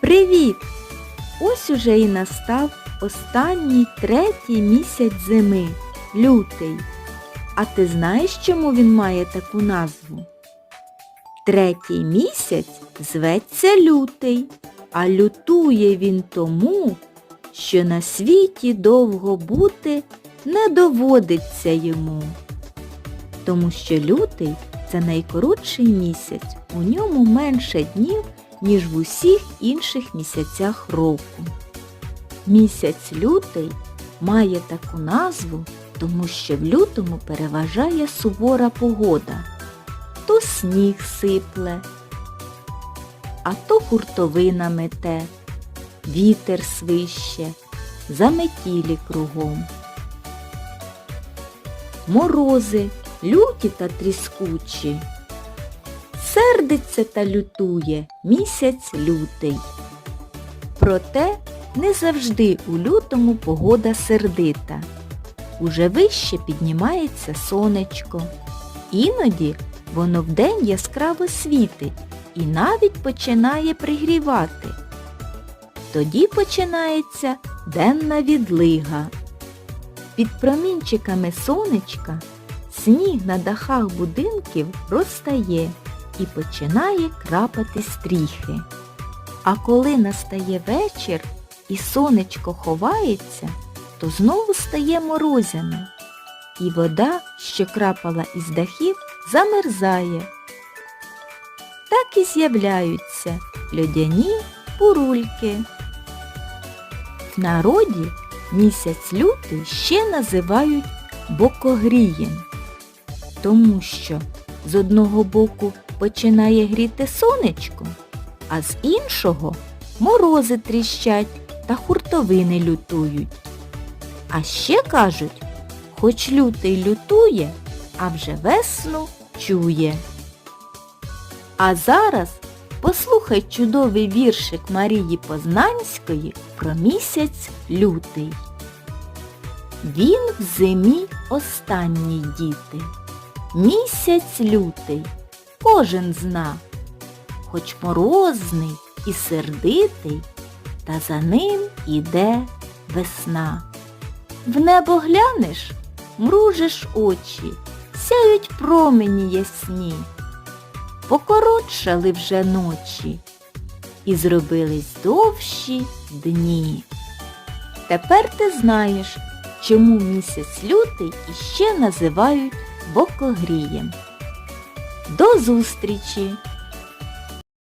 Привіт! Ось уже і настав останній третій місяць зими лютий. А ти знаєш, чому він має таку назву? Третій місяць зветься лютий, а лютує він тому, що на світі довго бути не доводиться йому. Тому що лютий це найкоротший місяць, у ньому менше днів, ніж в усіх інших місяцях року. Місяць лютий має таку назву, тому що в лютому переважає сувора погода. То сніг сипле, а то хуртовина мете, вітер свище, заметілі кругом. Морози, люті та тріскучі. Сердиться та лютує місяць лютий. Проте не завжди у лютому погода сердита. Уже вище піднімається сонечко. Іноді воно вдень яскраво світить і навіть починає пригрівати. Тоді починається денна відлига. Під промінчиками сонечка сніг на дахах будинків розтає і починає крапати стріхи. А коли настає вечір і сонечко ховається, то знову стає морозяно, і вода, що крапала із дахів, замерзає. Так і з'являються льодяні бурульки. В народі місяць лютий ще називають бокогрієм, тому що з одного боку починає гріти сонечко, а з іншого морози тріщать та хуртовини лютують. А ще кажуть, хоч лютий лютує, а вже весну чує. А зараз послухай чудовий віршик Марії Познанської про місяць лютий. Він в зимі останній діти. Місяць лютий кожен зна, хоч морозний і сердитий, та за ним іде весна. В небо глянеш, мружиш очі, сяють промені ясні, покоротшали вже ночі і зробились довші дні. Тепер ти знаєш, чому місяць лютий іще називають бокогрієм. До зустрічі!